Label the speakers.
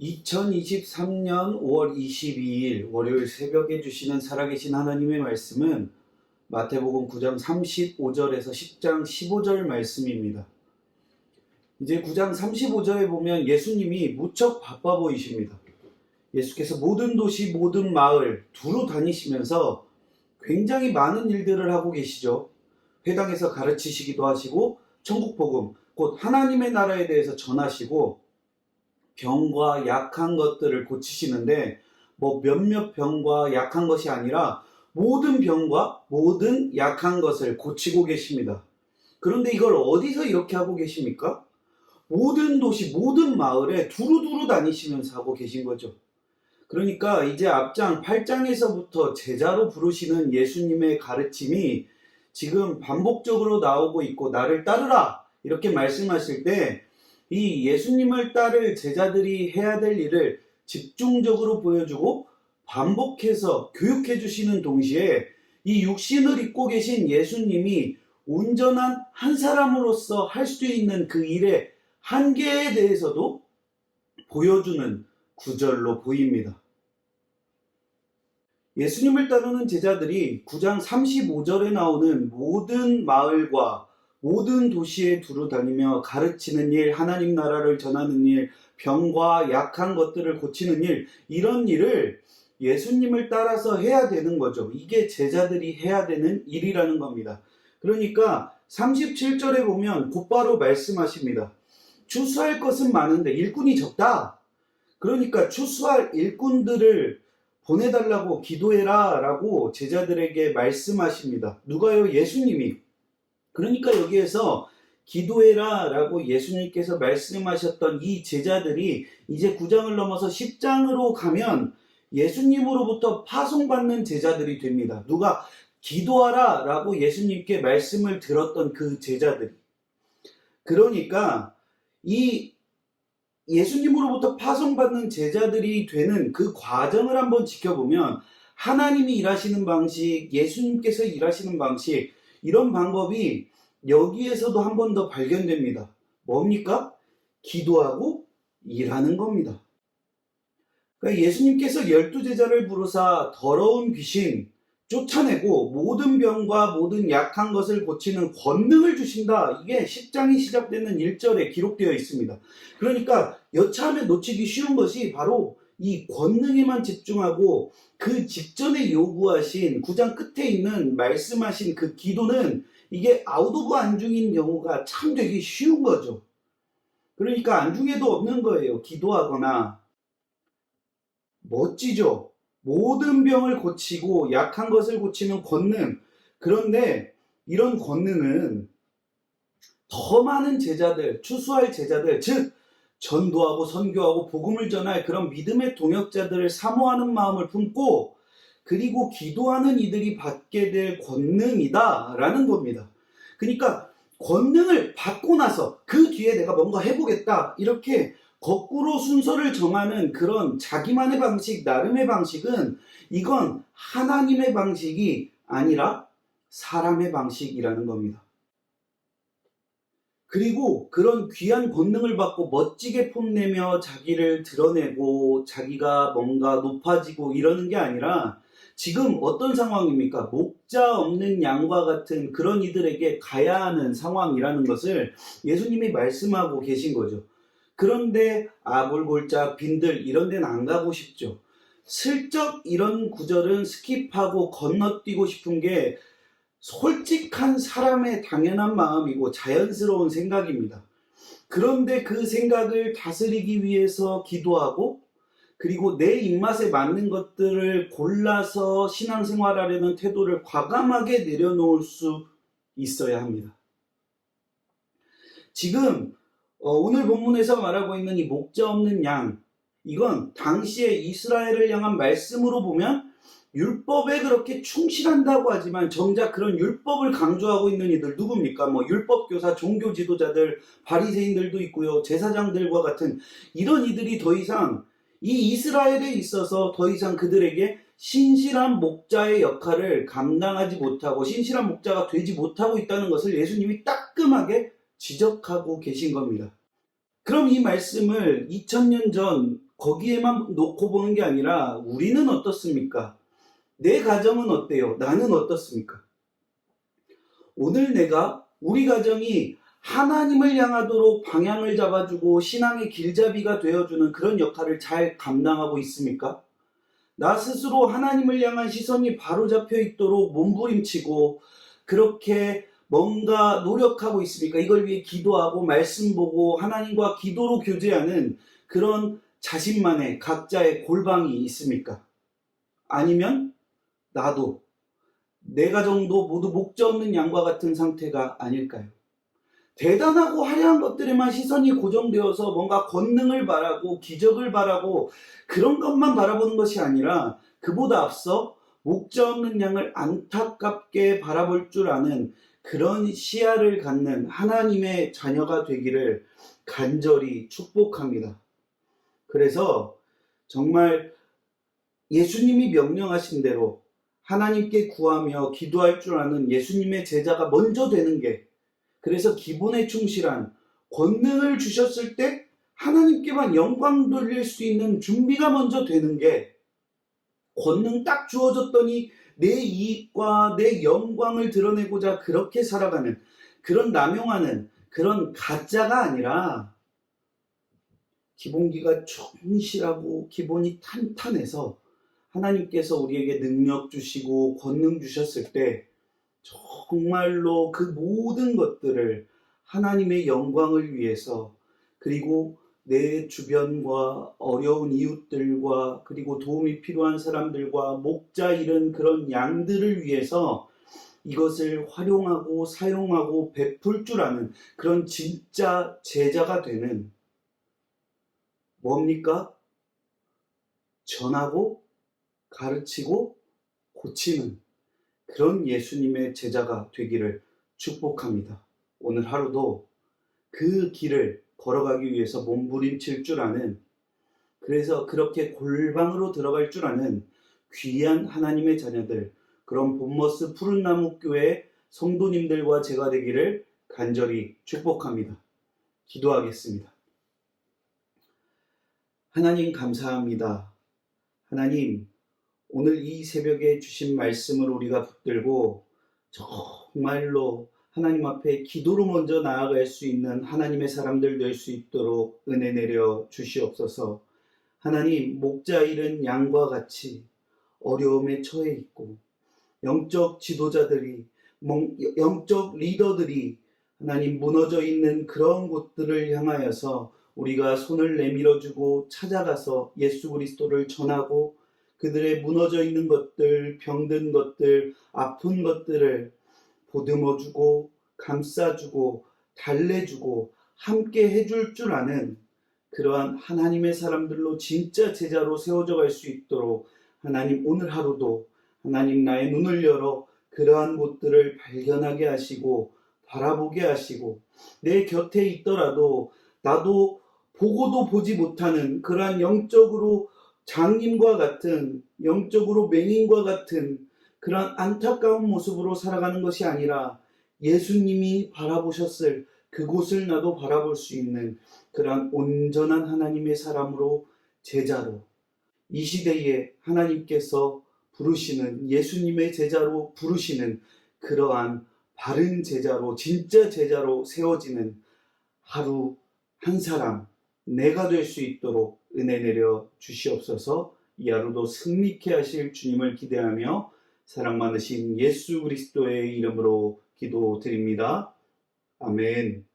Speaker 1: 2023년 5월 22일 월요일 새벽에 주시는 살아계신 하나님의 말씀은 마태복음 9장 35절에서 10장 15절 말씀입니다. 이제 9장 35절에 보면 예수님이 무척 바빠 보이십니다. 예수께서 모든 도시, 모든 마을 두루 다니시면서 굉장히 많은 일들을 하고 계시죠. 회당에서 가르치시기도 하시고 천국 복음, 곧 하나님의 나라에 대해서 전하시고 병과 약한 것들을 고치시는데 뭐 몇몇 병과 약한 것이 아니라 모든 병과 모든 약한 것을 고치고 계십니다. 그런데 이걸 어디서 이렇게 하고 계십니까? 모든 도시, 모든 마을에 두루두루 다니시면서 하고 계신 거죠. 그러니까 이제 앞장 8장에서부터 제자로 부르시는 예수님의 가르침이 지금 반복적으로 나오고 있고 나를 따르라 이렇게 말씀하실 때 이 예수님을 따를 제자들이 해야 될 일을 집중적으로 보여주고 반복해서 교육해 주시는 동시에 이 육신을 입고 계신 예수님이 온전한 한 사람으로서 할 수 있는 그 일의 한계에 대해서도 보여주는 구절로 보입니다. 예수님을 따르는 제자들이 9장 35절에 나오는 모든 마을과 모든 도시에 두루 다니며 가르치는 일, 하나님 나라를 전하는 일, 병과 약한 것들을 고치는 일, 이런 일을 예수님을 따라서 해야 되는 거죠. 이게 제자들이 해야 되는 일이라는 겁니다. 그러니까 37절에 보면 곧바로 말씀하십니다. 추수할 것은 많은데 일꾼이 적다. 그러니까 추수할 일꾼들을 보내달라고 기도해라 라고 제자들에게 말씀하십니다. 누가요? 예수님이. 그러니까 여기에서 기도해라 라고 예수님께서 말씀하셨던 이 제자들이 이제 9장을 넘어서 10장으로 가면 예수님으로부터 파송받는 제자들이 됩니다. 누가 기도하라 라고 예수님께 말씀을 들었던 그 제자들이. 그러니까 이 예수님으로부터 파송받는 제자들이 되는 그 과정을 한번 지켜보면 하나님이 일하시는 방식, 예수님께서 일하시는 방식, 이런 방법이 여기에서도 한 번 더 발견됩니다. 뭡니까? 기도하고 일하는 겁니다. 그러니까 예수님께서 열두 제자를 부르사 더러운 귀신 쫓아내고 모든 병과 모든 약한 것을 고치는 권능을 주신다. 이게 10장이 시작되는 1절에 기록되어 있습니다. 그러니까 여차하면 놓치기 쉬운 것이 바로 이 권능에만 집중하고 그 직전에 요구하신 9장 끝에 있는 말씀하신 그 기도는 이게 아웃 오브 안중인 경우가 참 되기 쉬운 거죠. 그러니까 안중에도 없는 거예요. 기도하거나. 멋지죠? 모든 병을 고치고 약한 것을 고치는 권능. 그런데 이런 권능은 더 많은 제자들, 추수할 제자들, 즉, 전도하고 선교하고 복음을 전할 그런 믿음의 동역자들을 사모하는 마음을 품고 그리고 기도하는 이들이 받게 될 권능이다라는 겁니다. 그러니까 권능을 받고 나서 그 뒤에 내가 뭔가 해보겠다 이렇게 거꾸로 순서를 정하는 그런 자기만의 방식, 나름의 방식은 이건 하나님의 방식이 아니라 사람의 방식이라는 겁니다. 그리고 그런 귀한 권능을 받고 멋지게 폼내며 자기를 드러내고 자기가 뭔가 높아지고 이러는 게 아니라 지금 어떤 상황입니까? 목자 없는 양과 같은 그런 이들에게 가야 하는 상황이라는 것을 예수님이 말씀하고 계신 거죠. 그런데 아골골짝, 빈들 이런 데는 안 가고 싶죠. 슬쩍 이런 구절은 스킵하고 건너뛰고 싶은 게 솔직한 사람의 당연한 마음이고 자연스러운 생각입니다. 그런데 그 생각을 다스리기 위해서 기도하고 그리고 내 입맛에 맞는 것들을 골라서 신앙생활하려는 태도를 과감하게 내려놓을 수 있어야 합니다. 지금 어, 오늘 본문에서 말하고 있는 이 목자 없는 양 이건 당시에 이스라엘을 향한 말씀으로 보면 율법에 그렇게 충실한다고 하지만 정작 그런 율법을 강조하고 있는 이들 누굽니까? 뭐 율법 교사, 종교 지도자들, 바리새인들도 있고요. 제사장들과 같은 이런 이들이 더 이상 이 이스라엘에 있어서 더 이상 그들에게 신실한 목자의 역할을 감당하지 못하고 신실한 목자가 되지 못하고 있다는 것을 예수님이 따끔하게 지적하고 계신 겁니다. 그럼 이 말씀을 2000년 전 거기에만 놓고 보는 게 아니라 우리는 어떻습니까? 내 가정은 어때요? 나는 어떻습니까? 오늘 내가 우리 가정이 하나님을 향하도록 방향을 잡아주고 신앙의 길잡이가 되어주는 그런 역할을 잘 감당하고 있습니까? 나 스스로 하나님을 향한 시선이 바로 잡혀 있도록 몸부림치고 그렇게 뭔가 노력하고 있습니까? 이걸 위해 기도하고 말씀 보고 하나님과 기도로 교제하는 그런 자신만의 각자의 골방이 있습니까? 아니면 나도 내 가정도 모두 목자 없는 양과 같은 상태가 아닐까요? 대단하고 화려한 것들에만 시선이 고정되어서 뭔가 권능을 바라고 기적을 바라고 그런 것만 바라보는 것이 아니라 그보다 앞서 목자 없는 양을 안타깝게 바라볼 줄 아는 그런 시야를 갖는 하나님의 자녀가 되기를 간절히 축복합니다. 그래서 정말 예수님이 명령하신 대로 하나님께 구하며 기도할 줄 아는 예수님의 제자가 먼저 되는 게 그래서 기본에 충실한 권능을 주셨을 때 하나님께만 영광 돌릴 수 있는 준비가 먼저 되는 게 권능 딱 주어졌더니 내 이익과 내 영광을 드러내고자 그렇게 살아가는 그런 남용하는 그런 가짜가 아니라 기본기가 충실하고 기본이 탄탄해서 하나님께서 우리에게 능력 주시고 권능 주셨을 때 정말로 그 모든 것들을 하나님의 영광을 위해서 그리고 내 주변과 어려운 이웃들과 그리고 도움이 필요한 사람들과 목자 잃은 그런 양들을 위해서 이것을 활용하고 사용하고 베풀 줄 아는 그런 진짜 제자가 되는 뭡니까? 전하고 가르치고 고치는 그런 예수님의 제자가 되기를 축복합니다. 오늘 하루도 그 길을 걸어가기 위해서 몸부림칠 줄 아는 그래서 그렇게 골방으로 들어갈 줄 아는 귀한 하나님의 자녀들 그런 본머스 푸른나무 교회 성도님들과 제가 되기를 간절히 축복합니다. 기도하겠습니다. 하나님 감사합니다. 하나님 오늘 이 새벽에 주신 말씀을 우리가 붙들고 정말로 하나님 앞에 기도로 먼저 나아갈 수 있는 하나님의 사람들 될 수 있도록 은혜 내려 주시옵소서. 하나님, 목자 잃은 양과 같이 어려움에 처해 있고, 영적 지도자들이, 영적 리더들이 하나님 무너져 있는 그런 곳들을 향하여서 우리가 손을 내밀어주고 찾아가서 예수 그리스도를 전하고 그들의 무너져 있는 것들, 병든 것들, 아픈 것들을 보듬어 주고 감싸주고 달래주고 함께 해줄 줄 아는 그러한 하나님의 사람들로 진짜 제자로 세워져 갈 수 있도록 하나님 오늘 하루도 하나님 나의 눈을 열어 그러한 곳들을 발견하게 하시고 바라보게 하시고 내 곁에 있더라도 나도 보고도 보지 못하는 그러한 영적으로 장님과 같은 영적으로 맹인과 같은 그런 안타까운 모습으로 살아가는 것이 아니라 예수님이 바라보셨을 그곳을 나도 바라볼 수 있는 그러한 온전한 하나님의 사람으로 제자로 이 시대에 하나님께서 부르시는 예수님의 제자로 부르시는 그러한 바른 제자로 진짜 제자로 세워지는 하루 한 사람 내가 될 수 있도록 은혜 내려 주시옵소서 이 하루도 승리케 하실 주님을 기대하며 사랑 많으신 예수 그리스도의 이름으로 기도드립니다. 아멘.